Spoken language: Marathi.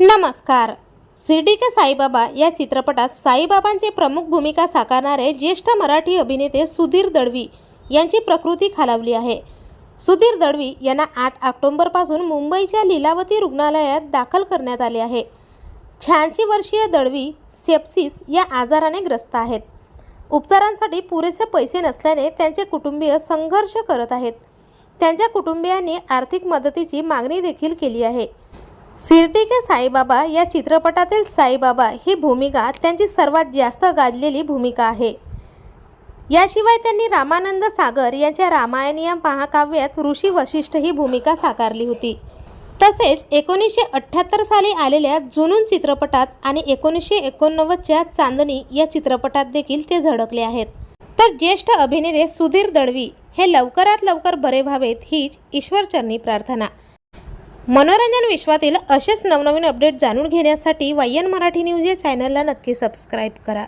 नमस्कार. शिर्डी के साईबाबा या चित्रपटात साईबाबांची प्रमुख भूमिका साकारणारे ज्येष्ठ मराठी अभिनेते सुधीर दळवी यांची प्रकृती खालावली आहे. सुधीर दळवी यांना आठ ऑक्टोंबरपासून मुंबईच्या लीलावती रुग्णालयात दाखल करण्यात आले आहे. शहाऐंशी वर्षीय दळवी सेप्सिस या आजाराने ग्रस्त आहेत. उपचारांसाठी पुरेसे पैसे नसल्याने त्यांचे कुटुंबीय संघर्ष करत आहेत. त्यांच्या कुटुंबियांनी आर्थिक मदतीची मागणी देखील केली आहे. शिर्डी के साईबाबा या चित्रपटातील साईबाबा ही भूमिका त्यांची सर्वात जास्त गाजलेली भूमिका आहे. याशिवाय त्यांनी रामानंद सागर यांच्या रामायण या महाकाव्यात ऋषी वशिष्ठ ही भूमिका साकारली होती. तसेच एकोणीसशे अठ्ठ्याहत्तर साली आलेल्या जुनून चित्रपटात आणि एकोणीसशे एकोणनव्वदच्या चांदणी या चित्रपटात देखील ते झळकले आहेत. तर ज्येष्ठ अभिनेते सुधीर दळवी हे लवकरात लवकर बरे व्हावेत हीच ईश्वरचरणी प्रार्थना. मनोरंजन विश्वातील असेच नवनवीन अपडेट जाणून घेण्यासाठी वायन मराठी न्यूज या चॅनलला नक्की सबस्क्राईब करा.